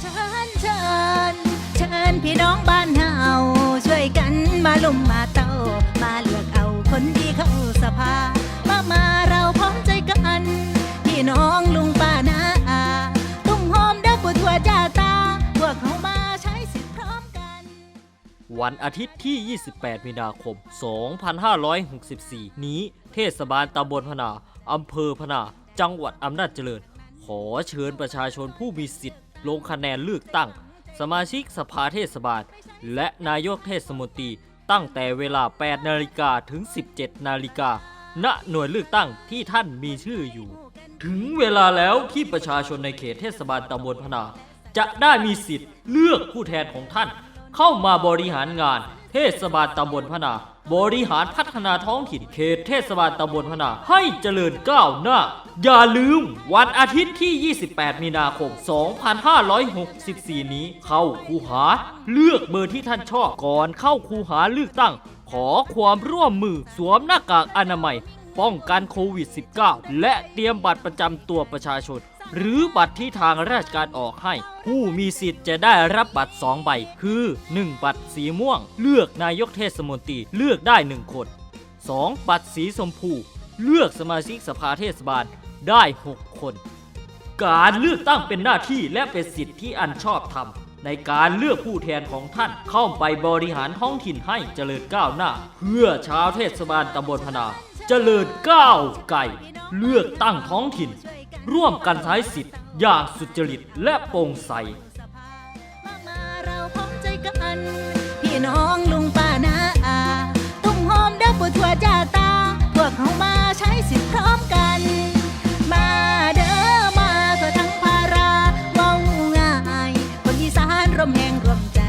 เชิญเชิญเชิญพี่น้องบ้านเฮาช่วยกันมาลุมมาเต้า มาเลือกเอาคนดีเข้าสภา มามาเราพร้อมใจกัน พี่น้องลุงป้านาอาตุ้มหอมเด้อปวดทั่วจ้าตา พวกเขามาใช้สิทธิ์พร้อมกัน วันอาทิตย์ที่ 28 มีนาคม 2564 นี้เทศบาลตำบลพนาอำเภอพนา จังหวัดอำนาจเจริญ ขอเชิญประชาชนผู้มีสิทธิ์ ลงคะแนนเลือกตั้ง สมาชิกสภาเทศบาล และนายกเทศมนตรีตั้งแต่เวลา 8 นาฬิกาถึง 17 นาฬิกา ณ หน่วยเลือกตั้งที่ท่านมีชื่ออยู่ ถึงเวลาแล้วที่ประชาชนในเขตเทศบาลตำบลพนา จะได้มีสิทธิ์เลือกผู้แทนของท่าน เข้ามาบริหารงานเทศบาลตำบลพนา บริหารพัฒนาท้องถิ่นเขตเทศบาลตำบลพนาให้เจริญก้าวหน้า อย่าลืม วันอาทิตย์ที่ 28 มีนาคม 2564 นี้ เข้าคูหา เลือกเบอร์ที่ท่านชอบก่อนเข้าคูหาเลือกตั้ง ขอความร่วมมือสวมหน้ากากอนามัยป้องกันโควิด -19 และเตรียมบัตรประจำตัวประชาชน หรือบัตรที่ทางราชการออกให้ ผู้มีสิทธิ์จะได้รับบัตร 2 ใบ คือ 1 บัตรสีม่วง เลือกนายกเทศมนตรีเลือกได้ 1 คน 2 บัตรสีชมพู เลือกสมาชิกสภาเทศบาลได้ 6 คน การเลือกตั้งเป็นหน้าที่และเป็นสิทธิที่อันชอบธรรมในการเลือกผู้แทนของท่านเข้าไปบริหารท้องถิ่นให้เจริญก้าวหน้า เพื่อชาวเทศบาลตำบลพนา เจริญก้าวไก่เลือกตั้งท้องถิ่น ร่วมกันใช้สิทธิ์อย่างสุจริตและโปร่งใสพี่น้องลุงป้านาอาทุ่มหอมเด้อปวดทั่วจ้าตา พวกเขามาใช้สิทธิ์พร้อมกัน มาเด้อมาทั่วทั้งภาราเว้าง่าย คนอีสานร่มแห่งร่มใจ